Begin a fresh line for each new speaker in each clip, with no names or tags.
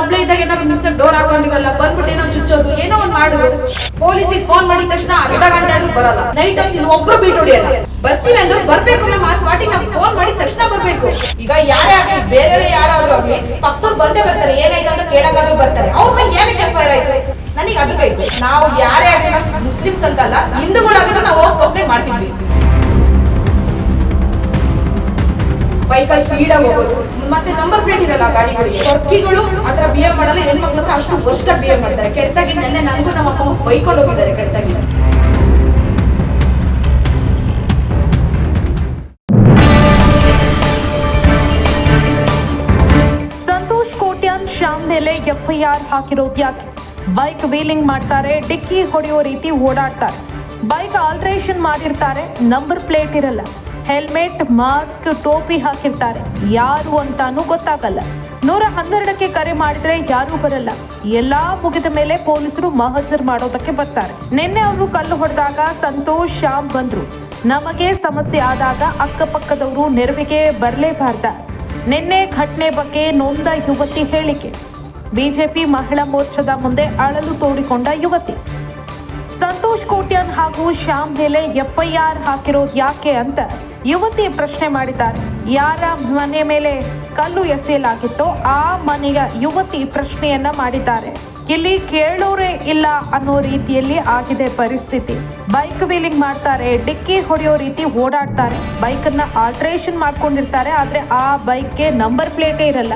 ಒಬ್ಳೆ ಇದ್ದಾಗ ಏನಾದ್ರು ಮಿಸ್ ಡೋರ್ ಹಾಕೊಂಡಿರಲ್ಲ, ಬಂದ್ಬಿಟ್ಟು ಏನೋ ಚುಚ್ಚೋದು, ಏನೋ ಒಂದ್ ಮಾಡಿದ್ರು ಪೊಲೀಸಿಗೆ ಫೋನ್ ಮಾಡಿದ ತಕ್ಷಣ ಅರ್ಧ ಗಂಟೆ ಆದ್ರೂ ಬರಲ್ಲ. ನೈಟ್ ಇಲ್ಲಿ ಒಬ್ರು ಬೀಟ್ ಹೊಡಿಯಲ್ಲ. ಬರ್ತೀವಿ ಅಂದ್ರೆ ಬರ್ಬೇಕು ಮ್ಯಾಮ್ ಆ ಸ್ಪಾಟಿಗೆ ನಾವು ಫೋನ್ ಮಾಡಿದ ತಕ್ಷಣ ಬರ್ಬೇಕು. ಈಗ ಯಾರೇ ಆಗ್ಲಿ ಬೇರೆ ಯಾರಾದ್ರೂ ಆಗ್ಲಿ, ಪಕ್ಕದವ್ರು ಬಂದೇ ಬರ್ತಾರೆ, ಏನಾಯ್ತು ಅಂತ ಕೇಳಕ್ಕಾದ್ರೂ ಬರ್ತಾರೆ. ಅವ್ರ ಮೇಲೆ ಏನಕ್ಕೆ ಎಫ್ ಐ ಆಯ್ತು? ನನಗೆ ಅದು ಬೇಕು. ನಾವು ಯಾರೇ ಆಗ್ಲಿ ಮುಸ್ಲಿಮ್ಸ್ ಅಂತಲ್ಲ, ಹಿಂದೂಗಳಾಗಿದ್ರೆ ನಾವು ಹೋಗಿ ಕಂಪ್ಲೇಂಟ್ ಮಾಡ್ತಿದ್ವಿ. ಬೈಕಲ್ಲಿ ಸ್ಪೀಡ್ ಆಗಿ ಹೋಗೋದು. ಮತ್ತೆ ನಂಬರ್ ಪ್ಲೇಟ್ ಇರಲ್ಲ ಗಾಡಿಗಳಿಗೆ. ಟರ್ಕಿಗಳು ಅದರ ಬಿಹೇವ್ ಮಾಡಲ್ಲ, ಹೆಣ್ಮಕ್ಳ ಹತ್ರ ಅಷ್ಟು ವರ್ಷ ಬಿಹೇವ್ ಮಾಡ್ತಾರೆ. ಕೆಟ್ಟದಾಗಿ ನೆನ್ನೆ ನನಗೂ ನಮ್ಮ ಅಮ್ಮಗೂ ಬೈಕೊಂಡು ಹೋಗಿದ್ದಾರೆ ಕೆಟ್ಟದಾಗಿ.
ಸಂತೋಷ್ ಕೋಟ್ಯಾನ್ ಶ್ಯಾಮ್ ಮೇಲೆ ಎಫ್ಐಆರ್ ಹಾಕಿರೋದು ಯಾಕೆ ಬೈಕ್ ವೀಲಿಂಗ್ ಮಾಡ್ತಾರೆ, ಡಿಕ್ಕಿ ಹೊಡೆಯೋ ರೀತಿ ಓಡಾಡ್ತಾರೆ. ಬೈಕ್ ಆಲ್ಟ್ರೇಷನ್ ಮಾಡಿರ್ತಾರೆ ನಂಬರ್ ಪ್ಲೇಟ್ ಇರಲ್ಲ. ಹೆಲ್ಮೆಟ್, ಮಾಸ್ಕ್, ಟೋಪಿ ಹಾಕಿರ್ತಾರೆ. ಯಾರು ಅಂತಾನೂ ಗೊತ್ತಾಗಲ್ಲ. ನೂರ ಹನ್ನೆರಡಕ್ಕೆ ಕರೆ ಮಾಡಿದ್ರೆ ಯಾರೂ ಬರಲ್ಲ. ಎಲ್ಲಾ ಮುಗಿದ ಮೇಲೆ ಪೊಲೀಸರು ಮಹಜರ್ ಮಾಡೋದಕ್ಕೆ ಬರ್ತಾರೆ. ನಿನ್ನೆ ಅವರು ಕಲ್ಲು ಹೊಡೆದಾಗ ಸಂತೋಷ್, ಶ್ಯಾಮ್ ಬಂದ್ರು. ನಮಗೆ ಸಮಸ್ಯೆ ಆದಾಗ ಅಕ್ಕಪಕ್ಕದವರು ನೆರವಿಗೆ ಬರಲೇಬಾರ್ದ. ನಿನ್ನೆ ಘಟನೆ ಬಗ್ಗೆ ನೊಂದ ಯುವತಿ ಹೇಳಿಕೆ. ಬಿಜೆಪಿ ಮಹಿಳಾ ಮೋರ್ಚಾದ ಮುಂದೆ ಅಳಲು ತೋಡಿಕೊಂಡ ಯುವತಿ. ಸಂತೋಷ್ ಕೋಟ್ಯಾನ್ ಹಾಗೂ ಶ್ಯಾಮ್ ಮೇಲೆ ಎಫ್ಐಆರ್ ಹಾಕಿರೋದು ಯಾಕೆ ಅಂತ ಯುವತಿ ಪ್ರಶ್ನೆ ಮಾಡಿದ್ದಾರೆ. ಯಾರ ಮನೆ ಮೇಲೆ ಕಲ್ಲು ಎಸೆಯಲಾಗಿತ್ತೋ ಆ ಮನೆಯ ಯುವತಿ ಪ್ರಶ್ನೆಯನ್ನ ಮಾಡಿದ್ದಾರೆ. ಇಲ್ಲಿ ಕೇಳೋರೇ ಇಲ್ಲ ಅನ್ನೋ ರೀತಿಯಲ್ಲಿ ಆಗಿದೆ ಪರಿಸ್ಥಿತಿ. ಬೈಕ್ ವೀಲಿಂಗ್ ಮಾಡ್ತಾರೆ, ಡಿಕ್ಕಿ ಹೊಡೆಯೋ ರೀತಿ ಓಡಾಡ್ತಾರೆ. ಬೈಕ್ ಅನ್ನ ಆಲ್ಟ್ರೇಷನ್ ಮಾಡ್ಕೊಂಡಿರ್ತಾರೆ, ಆದ್ರೆ ಆ ಬೈಕ್ಗೆ ನಂಬರ್ ಪ್ಲೇಟೇ ಇರಲ್ಲ.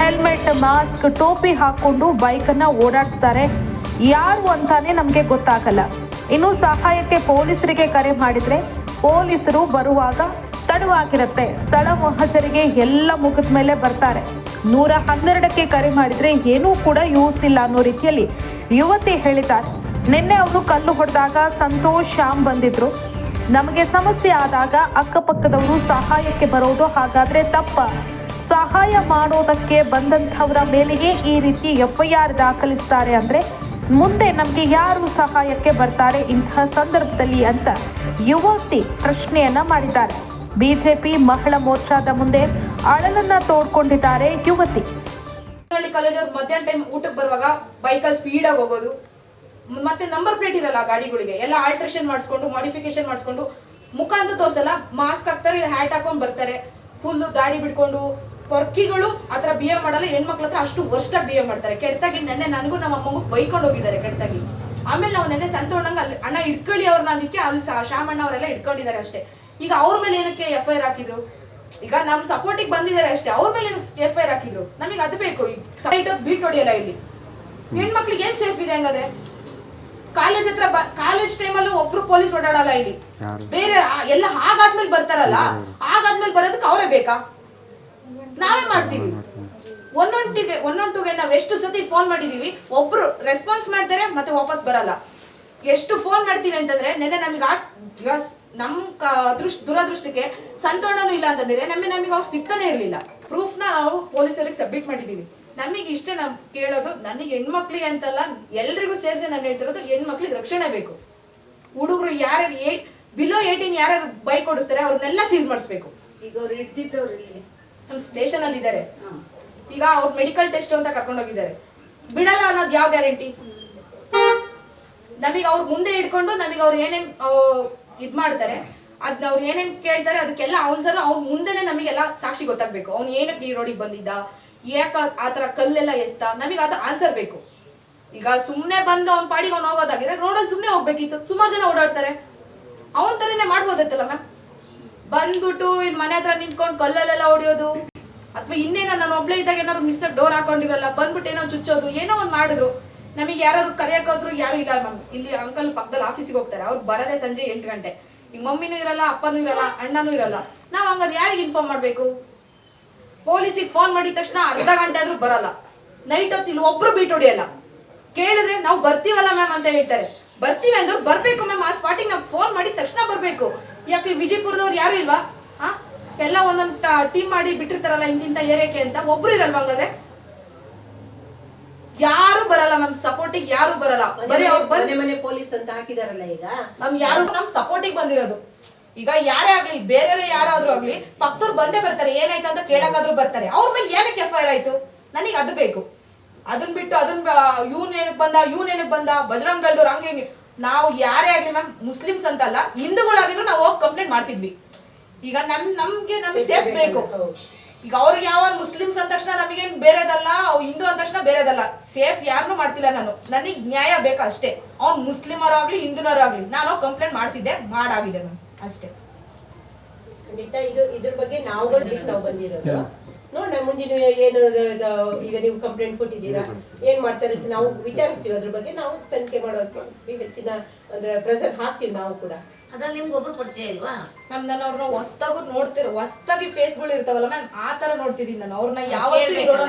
ಹೆಲ್ಮೆಟ್, ಮಾಸ್ಕ್, ಟೋಪಿ ಹಾಕೊಂಡು ಬೈಕ್ ಅನ್ನ ಓಡಾಡ್ತಾರೆ. ಯಾರು ಅಂತಾನೆ ನಮಗೆ ಗೊತ್ತಾಗಲ್ಲ. ಇನ್ನು ಸಹಾಯಕ್ಕೆ ಪೊಲೀಸರಿಗೆ ಕರೆ ಮಾಡಿದ್ರೆ ಪೊಲೀಸರು ಬರುವಾಗ ತಡವಾಗಿರುತ್ತೆ. ಸ್ಥಳ ಮಹಜರಿಗೆ ಎಲ್ಲ ಮುಖದ ಮೇಲೆ ಬರ್ತಾರೆ. ನೂರ ಹನ್ನೆರಡಕ್ಕೆ ಕರೆ ಮಾಡಿದ್ರೆ ಏನೂ ಕೂಡ ಯೂಸ್ ಇಲ್ಲ ಅನ್ನೋ ರೀತಿಯಲ್ಲಿ ಯುವತಿ ಹೇಳಿದ್ದಾರೆ. ನಿನ್ನೆ ಅವರು ಕಲ್ಲು ಹೊಡೆದಾಗ ಸಂತೋಷ್ ಶ್ಯಾಮ್ ಬಂದಿದ್ರು. ನಮಗೆ ಸಮಸ್ಯೆ ಆದಾಗ ಅಕ್ಕಪಕ್ಕದವರು ಸಹಾಯಕ್ಕೆ ಬರೋದು ಹಾಗಾದ್ರೆ ತಪ್ಪ. ಸಹಾಯ ಮಾಡೋದಕ್ಕೆ ಬಂದಂಥವರ ಮೇಲೆಯೇ ಈ ರೀತಿ ಎಫ್ಐಆರ್ ದಾಖಲಿಸ್ತಾರೆ ಅಂದ್ರೆ ಮುಂದೆ ನಮಗೆ ಯಾರು ಸಹಾಯಕ್ಕೆ ಬರ್ತಾರೆ ಇಂತಹ ಸಂದರ್ಭದಲ್ಲಿ ಅಂತ ಯುವತಿ ಪ್ರಶ್ನೆಯನ್ನ ಮಾಡಿದ್ದಾರೆ. ಬಿಜೆಪಿ ಮಹಿಳಾ ಮೋರ್ಚಾದ ಮುಂದೆ ಅಳಲನ್ನ ತೋಡ್ಕೊಂಡಿದ್ದಾರೆ ಯುವತಿ.
ಕಾಲೇಜವ್ರು ಮಧ್ಯಾಹ್ನ ಟೈಮ್ ಊಟಕ್ಕೆ ಬರುವಾಗ ಬೈಕಲ್ಲಿ ಸ್ಪೀಡ್ ಆಗಿ ಹೋಗೋದು. ಮತ್ತೆ ನಂಬರ್ ಪ್ಲೇಟ್ ಇರಲ್ಲ ಗಾಡಿಗಳಿಗೆ. ಎಲ್ಲ ಆಲ್ಟ್ರೇಷನ್ ಮಾಡಿಸ್ಕೊಂಡು ಮಾಡಿಫಿಕೇಶನ್ ಮಾಡಿಸ್ಕೊಂಡು ಮುಖ ಅಂತ ತೋರಿಸಲ್ಲ ಮಾಸ್ಕ್ ಹಾಕ್ತಾರೆ ಹ್ಯಾಟ್ ಹಾಕೊಂಡು ಬರ್ತಾರೆ. ಫುಲ್ಲು ದಾಡಿ ಬಿಡ್ಕೊಂಡು ಪೊರ್ಕಿಗಳು ಆತರ ಬಿಹೇವ್ ಮಾಡಲ್ಲ ಹೆಣ್ಮಕ್ಳ ಹತ್ರ ಅಷ್ಟು ವರ್ಸ್ಟಾಗಿ ಬಿಹೇವ್ ಮಾಡ್ತಾರೆ. ಕೆಟ್ಟದಾಗಿ ನೆನ್ನೆ ನನಗೂ ನಮ್ಮ ಅಮ್ಮಗೂ ಬೈಕೊಂಡು ಹೋಗಿದ್ದಾರೆ ಕೆಟ್ಟದಾಗಿ. ಆಮೇಲೆ ನಾವು ನೆನ್ನೆ ಸಂತೋಣಂಗೆ ಅಲ್ಲಿ ಅಣ್ಣ ಇಟ್ಕೊಳ್ಳಿ ಅವ್ರನ್ನ ಅದಕ್ಕೆ ಅಲ್ಲಿ ಶಾಮಣ್ಣ ಶ್ಯಾಮಣ್ಣ ಅವರೆಲ್ಲ ಇಟ್ಕೊಂಡಿದ್ದಾರೆ ಅಷ್ಟೇ. ಈಗ ಅವ್ರ ಮೇಲೆ ಏನಕ್ಕೆ ಎಫ್ ಐ ಆರ್ ಹಾಕಿದ್ರು? ಈಗ ನಮ್ ಸಪೋರ್ಟಿಗೆ ಬಂದಿದ್ದಾರೆ ಅಷ್ಟೇ. ಅವ್ರ ಮೇಲೆ ಎಫ್ ಐ ಆರ್ ಹಾಕಿದ್ರು? ನಮಗೆ ಅದು ಬೇಕು. ಈಗ ಸೈಟ್ ಬೀಟ್ ಹೊಡೆಯಲ್ಲ ಇಲ್ಲಿ. ಹೆಣ್ಮಕ್ಳಿಗೆ ಏನು ಸೇಫ್ ಇದೆ ಹಂಗಾದ್ರೆ? ಕಾಲೇಜ್ ಹತ್ರ ಕಾಲೇಜ್ ಟೈಮಲ್ಲಿ ಒಬ್ರು ಪೊಲೀಸ್ ಓಡಾಡಲ್ಲ ಇಲ್ಲಿ. ಬೇರೆ ಆ- ಎಲ್ಲ ಹಾಗಾದ್ಮೇಲೆ ಬರ್ತಾರಲ್ಲ? ಹಾಗಾದ್ಮೇಲೆ ಬರೋದಕ್ಕೆ ಅವರೇ ಬೇಕಾ? ನಾವೇ ಮಾಡ್ತೀವಿ. ಒಂದೊಂಟಿಗೆ ಒಂದೊಂದಿಗೆ ನಾವು ಎಷ್ಟು ಸತಿ ಫೋನ್ ಮಾಡಿದೀವಿ ಒಬ್ರು ರೆಸ್ಪಾನ್ಸ್ ಮಾಡ್ತಾರೆ ಮತ್ತೆ ವಾಪಸ್ ಬರಲ್ಲ. ಎಷ್ಟು ಫೋನ್ ಮಾಡ್ತೀವಿ ಅಂತಂದ್ರೆ ನೆನ್ನೆ ನಮ್ಗೆ ಆ ನಮ್ ಕ- ಅದೃಷ್ಟ ದುರದೃಷ್ಟಕ್ಕೆ ಸಂತೋಷನೂ ಇಲ್ಲ ಅಂತಂದ್ರೆ ನಮಗೆ ನಮಗೆ ಅವ್ರು ಸಿಗ್ತಾನೆ ಇರಲಿಲ್ಲ. ಪ್ರೂಫ್ನ ನಾವು ಪೊಲೀಸರಿಗೆ ಸಬ್ಮಿಟ್ ಮಾಡಿದೀವಿ. ನಮಗೆ ಇಷ್ಟೇ ನಾವು ಕೇಳೋದು ನನಗೆ ಹೆಣ್ಮಕ್ಳಿಗೆ ಅಂತಲ್ಲ ಎಲ್ರಿಗೂ ಸೇರಿಸಿ ನಾನು ಹೇಳ್ತಿರೋದು ಹೆಣ್ಮಕ್ಳಿಗೆ ರಕ್ಷಣೆ ಬೇಕು. ಹುಡುಗರು ಯಾರು ಏಟ್ ಬಿಲೋ ಏಯ್ಟೀನ್ ಯಾರು ಬೈಕ್ ಓಡಿಸ್ತಾರೆ ಅವ್ರನ್ನೆಲ್ಲ ಸೀಸ್ ಮಾಡಿಸ್ಬೇಕು.
ಈಗ ಅವ್ರು ಹಿಡ್ದಿದ್ದವ್ರು ಇಲ್ಲಿ.
ನಮ್ಮ ಸ್ಟೇಷನ್ ಅಲ್ಲಿ ಇದ್ದಾರೆ ಈಗ ಅವ್ರು ಮೆಡಿಕಲ್ ಟೆಸ್ಟ್ ಅಂತ ಕರ್ಕೊಂಡು ಹೋಗಿದ್ದಾರೆ. ಬಿಡಲ್ಲ ಅನ್ನೋದು ಯಾವ ಗ್ಯಾರಂಟಿ ನಮಗೆ ಅವ್ರು ಮುಂದೆ ಇಟ್ಕೊಂಡು ನಮಗೆ ಅವ್ರು ಏನೇನ್ ಇದ್ ಮಾಡ್ತಾರೆ, ಅದ್ನ ಅವ್ರು ಏನೇನ್ ಕೇಳ್ತಾರೆ ಅದಕ್ಕೆಲ್ಲ ಆನ್ಸರ್ ಸರ್ ಅವ್ನ ಮುಂದೆನೆ ನಮಗೆಲ್ಲ ಸಾಕ್ಷಿ ಗೊತ್ತಾಗ್ಬೇಕು. ಅವ್ನು ಏನಕ್ಕೆ ಈ ರೋಡಿಗೆ ಬಂದಿದ್ದ? ಯಾಕ ಆತರ ಕಲ್ಲೆಲ್ಲ ಎಸ್ತ? ನಮಗೆ ಅದು ಆನ್ಸರ್ ಬೇಕು. ಈಗ ಸುಮ್ಮನೆ ಬಂದು ಅವ್ನ ಪಾಡಿಗೆ ಅವ್ನು ಹೋಗೋದಾಗಿದ್ರೆ ರೋಡಲ್ಲಿ ಸುಮ್ಮನೆ ಹೋಗ್ಬೇಕಿತ್ತು. ಸುಮಾರು ಜನ ಓಡಾಡ್ತಾರೆ. ಅವನ ತರನೇ ಮಾಡ್ಬೋದಿತ್ತಲ್ಲ ಮ್ಯಾಮ್? ಬಂದ್ಬಿಟ್ಟು ಇಲ್ಲಿ ಮನೆ ಹತ್ರ ನಿಂತ್ಕೊಂಡು ಕಲ್ಲಲ್ಲೆಲ್ಲ ಹೊಡಿಯೋದು? ಅಥವಾ ಇನ್ನೇನ ನಾನು ಒಬ್ಳೆ ಇದ್ದಾಗ ಏನಾದ್ರು ಮಿಸ್ ಡೋರ್ ಹಾಕೊಂಡಿರಲ್ಲ, ಬಂದ್ಬಿಟ್ಟು ಏನೋ ಚುಚ್ಚೋದು, ಏನೋ ಒಂದು ಮಾಡಿದ್ರು. ನಮಗೆ ಯಾರು ಕರೆಯೋಕ್ಕೋದ್ರು ಯಾರು ಇಲ್ಲ ಮ್ಯಾಮ್ ಇಲ್ಲಿ ಅಂಕಲ್ ಪಕ್ಕದಲ್ಲಿ ಆಫೀಸಿಗೆ ಹೋಗ್ತಾರೆ, ಅವ್ರು ಬರೋದೇ ಸಂಜೆ ಎಂಟು ಗಂಟೆ. ಈಗ ಮಮ್ಮಿನೂ ಇರಲ್ಲ, ಅಪ್ಪನೂ ಇರಲ್ಲ, ಅಣ್ಣನೂ ಇರಲ್ಲ. ನಾವು ಹಂಗಾರೆ ಯಾರಿಗೆ ಇನ್ಫಾರ್ಮ್ ಮಾಡಬೇಕು? ಪೊಲೀಸಿಗೆ ಫೋನ್ ಮಾಡಿದ ತಕ್ಷಣ ಅರ್ಧ ಗಂಟೆ ಆದ್ರೂ ಬರಲ್ಲ. ನೈಟ್ ಹೊತ್ತು ಇಲ್ಲಿ ಒಬ್ರು ಬೀಟ್ ಹೊಡಿಯಲ್ಲ. ಕೇಳಿದ್ರೆ ನಾವು ಬರ್ತೀವಲ್ಲ ಮ್ಯಾಮ್ ಅಂತ ಹೇಳ್ತಾರೆ. ಬರ್ತೀವಿ ಅಂದ್ರೆ ಬರಬೇಕು ಮ್ಯಾಮ್ ಆ ಸ್ಪಾಟಿಗೆ ನಾವು ಫೋನ್ ಮಾಡಿದ ತಕ್ಷಣ ಬರ್ಬೇಕು. ಯಾಕೆ ವಿಜಯಪುರದವ್ರು ಯಾರು ಇಲ್ವಾ? ಹಾ ಎಲ್ಲ ಒಂದೊಂದ್ ಟೀಮ್ ಮಾಡಿ ಬಿಟ್ಟಿರ್ತಾರಲ್ಲ ಇಂತಿಂತ ಏರಿಯಾಕ್ಕೆ ಅಂತ ಒಬ್ರು ಇರಲ್ವಾ ಹಂಗಾದ್ರೆ? ಯಾರು ಬರಲ್ಲ ನಮ್ ಸಪೋರ್ಟಿಗೆ ಯಾರು ಬರಲ್ಲ. ಬರೀ ಅವ್ರು ಬಂದ್
ಮನೆ ಮನೆ ಪೊಲೀಸ್ ಅಂತ ಹಾಕಿದಾರಲ್ಲ ಈಗ?
ನಮ್ ಯಾರು ನಮ್ ಸಪೋರ್ಟಿಗೆ ಬಂದಿರೋದು. ಈಗ ಯಾರೇ ಆಗ್ಲಿ ಬೇರೆ ಯಾರಾದ್ರೂ ಆಗ್ಲಿ ಪಕ್ಕದವ್ರು ಬಂದೇ ಬರ್ತಾರೆ. ಏನಾಯ್ತು ಅಂತ ಕೇಳಕ್ಕಾದ್ರೂ ಬರ್ತಾರೆ. ಅವ್ರ ಮೇಲೆ ಏನಕ್ಕೆ ಎಫ್ ಐ ಆರ್ ಆಯ್ತು? ನನಗೆ ಅದು ಬೇಕು. ಅದನ್ನ ಬಿಟ್ಟು ಅದನ್ನ ಇವನ್ ಏನಕ್ಕೆ ಬಂದ ಇವನ್ ಏನಕ್ಕೆ ಬಂದ? ಬಜರಂಗ್ ದಳ್ದವ್ರು ಹಿಂಗೆ ನಾವು ಯಾರೇ ಆಗ್ಲಿ ಮ್ಯಾಮ್ ಮುಸ್ಲಿಮ್ಸ್ ಅಂತಲ್ಲ ಹಿಂದೂಗಳಾಗಿದ್ರು ನಾವು ಹೋಗಿ ಕಂಪ್ಲೇಂಟ್ ಮಾಡ್ತಿದ್ವಿ. ಈಗ ನಮ್ ನಮ್ಗೆ ನಮ್ಗೆ ಸೇಫ್ ಬೇಕು. ಈಗ ಅವ್ರಿಗೆ ಯಾವ ಮುಸ್ಲಿಮ್ಸ್ ಅಂದ ತಕ್ಷಣ ನಮಗೇನ್ ಬೇರೆದಲ್ಲ ಅವ್ ಹಿಂದೂ ಅಂದ ತಕ್ಷಣ ಬೇರೆದಲ್ಲ. ಸೇಫ್ ಯಾರನ್ನೂ ಮಾಡ್ತಿಲ್ಲ ನಾನು. ನನಗೆ ನ್ಯಾಯ ಬೇಕು ಅಷ್ಟೇ. ಅವ್ನು ಮುಸ್ಲಿಮರಾಗ್ಲಿ ಹಿಂದೂನವರಾಗ್ಲಿ ನಾನು ಕಂಪ್ಲೇಂಟ್ ಮಾಡ್ತಿದ್ದೆ ಮಾಡಾಗಿದೆ ಮ್ಯಾಮ್ ಅಷ್ಟೇ.
ಖಂಡಿತ ಇದು ಇದ್ರ ಬಗ್ಗೆ ನಾವುಗಳು ನಾವು ಬಂದಿರೋದು? ನೋಡೋಣ ಮುಂದಿನ ಏನು ಈಗ ನೀವು ಕಂಪ್ಲೇಂಟ್ ಕೊಟ್ಟಿದ್ದೀರಾ? ಏನ್ ಮಾಡ್ತಾರೆ? ಅಂತ ನಾವು ವಿಚಾರಿಸ್ತೀವಿ ಅದ್ರ ಬಗ್ಗೆ ನಾವು ತನಿಖೆ ಮಾಡೋದು ಹೆಚ್ಚಿನ ಅಂದ್ರೆ ಪ್ರೆಸರ್ ಹಾಕ್ತೀವಿ ನಾವು ಕೂಡ.
ಅದ್ರಲ್ಲಿ ನಿಮ್ಗೆ ಒಬ್ರು ಪರಿಚಯ ಇಲ್ವಾ?
ಮ್ಯಾಮ್ ನಾನು ಅವ್ರನ್ನ ಹೊಸ್ದಾಗೂ ನೋಡ್ತಿರ ಹೊಸ್ತಾಗಿ ಫೇಸ್ಗಳು ಇರ್ತಾವಲ್ಲ ಮ್ಯಾಮ್ ಆ ತರ ನೋಡ್ತಿದ್ದೀನಿ ನಾನು. ಅವ್ರನ್ನ ಯಾವತ್ತೂ ಇರೋಣ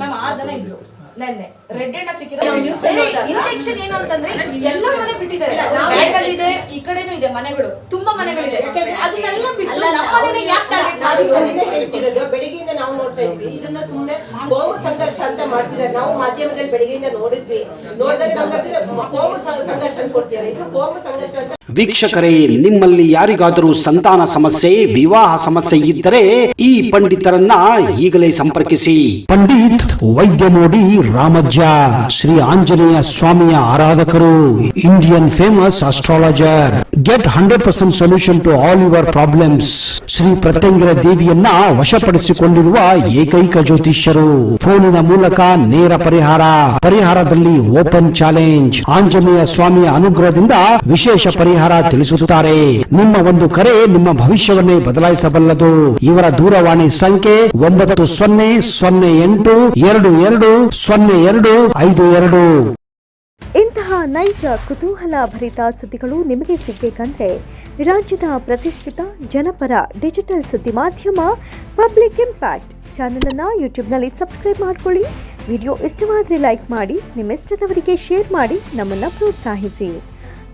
ಮ್ಯಾಮ್ ಆರು ಜನ ಇದ್ರು. ನೆನ್ನೆ ರೆಡ್ ಎಂಡ್ ಸಿಕ್ಕಿರೋ ಇಂಟೆನ್ಷನ್ ಏನು ಅಂತಂದ್ರೆ ಎಲ್ಲ ಮನೆ ಬಿಟ್ಟಿದ್ದಾರೆ. ಬ್ಯಾಂಗಲ್ ಇದೆ ಈ ಕಡೆನೂ ಇದೆ ಮನೆಗಳು. ತುಂಬಾ ಮನೆಗಳಿದೆ. ಅದನ್ನೆಲ್ಲ ಬಿಟ್ಟು ನಮ್ಮ ಮನೆ ಯಾಕೆ ಟಾರ್ಗೆಟ್ ಮಾಡಿದ್ರು
ಬೆಳಿಗ್ಗೆಯಿಂದ ನಾವು ನೋಡ್ತಾ ಇದ್ವಿ. ಇದನ್ನ ಸುಮ್ಮನೆ ಕೋಮು ಸಂಘರ್ಷ ಅಂತ ಮಾಡ್ತಿದ್ದಾರೆ. ನಾವು ಮಾಧ್ಯಮದಲ್ಲಿ ಬೆಳಿಗ್ಗೆಯಿಂದ ನೋಡಿದ್ವಿ. ನೋಡಿದ್ರೆ ಕೋಮು ಸಂಘರ್ಷ ಅಂತ ಕೊಡ್ತಿದ್ದಾರೆ ಇದು ಕೋಮು ಸಂಘರ್ಷ ಅಂತ
ವೀಕ್ಷಕರೇ, ನಿಮ್ಮಲ್ಲಿ ಯಾರಿಗಾದರೂ ಸಂತಾನ ಸಮಸ್ಯೆ, ವಿವಾಹ ಸಮಸ್ಯೆ ಇದ್ದರೆ ಈ ಪಂಡಿತರನ್ನ ಈಗಲೇ ಸಂಪರ್ಕಿಸಿ. ಪಂಡಿತ್ ವೈದ್ಯ ನೋಡಿ ರಾಮಜ್ಜ ಶ್ರೀ ಆಂಜನೇಯ ಸ್ವಾಮಿಯ ಆರಾಧಕರು, Indian famous astrologer. Get hundred percent solution to all your problems Shri Pratyangira ದೇವಿಯನ್ನ ವಶಪಡಿಸಿಕೊಂಡಿರುವ ಏಕೈಕ ಜ್ಯೋತಿಷ್ಯರು. ಫೋನಿನ ಮೂಲಕ ನೇರ ಪರಿಹಾರ, ಪರಿಹಾರದಲ್ಲಿ ಓಪನ್ ಚಾಲೆಂಜ್. ಆಂಜನೇಯ ಸ್ವಾಮಿಯ ಅನುಗ್ರಹದಿಂದ ವಿಶೇಷ ಪರಿಹಾರ ತಿಳಿಸುತ್ತಾರೆ. ನಿಮ್ಮ ಒಂದು ಕರೆ ನಿಮ್ಮ ಭವಿಷ್ಯವನ್ನೇ ಬದಲಾಯಿಸಬಲ್ಲದು. ಇವರ ದೂರವಾಣಿ ಸಂಖ್ಯೆ ಒಂಬತ್ತು ಸೊನ್ನೆ ಸೊನ್ನೆ ಎಂಟು ಎರಡು ಎರಡು ಸೊನ್ನೆ ಎರಡು ಐದು ಎರಡು.
ಇಂತಹ ನೈಜ, ಕುತೂಹಲ ಭರಿತ ಸುದ್ದಿಗಳು ನಿಮಗೆ ಸಿಗಬೇಕಂದ್ರೆ ರಾಜ್ಯದ ಪ್ರತಿಷ್ಠಿತ ಜನಪರ ಡಿಜಿಟಲ್ ಸುದ್ದಿ ಮಾಧ್ಯಮ ಪಬ್ಲಿಕ್ ಇಂಪ್ಯಾಕ್ಟ್ ಚಾನೆಲ್ ಚಾನಲನ್ನು ಯೂಟ್ಯೂಬ್ನಲ್ಲಿ ಸಬ್ಸ್ಕ್ರೈಬ್ ಮಾಡ್ಕೊಳ್ಳಿ. ವಿಡಿಯೋ ಇಷ್ಟವಾದರೆ ಲೈಕ್ ಮಾಡಿ, ನಿಮ್ಮಿಷ್ಟದವರಿಗೆ ಶೇರ್ ಮಾಡಿ, ನಮ್ಮನ್ನು ಪ್ರೋತ್ಸಾಹಿಸಿ.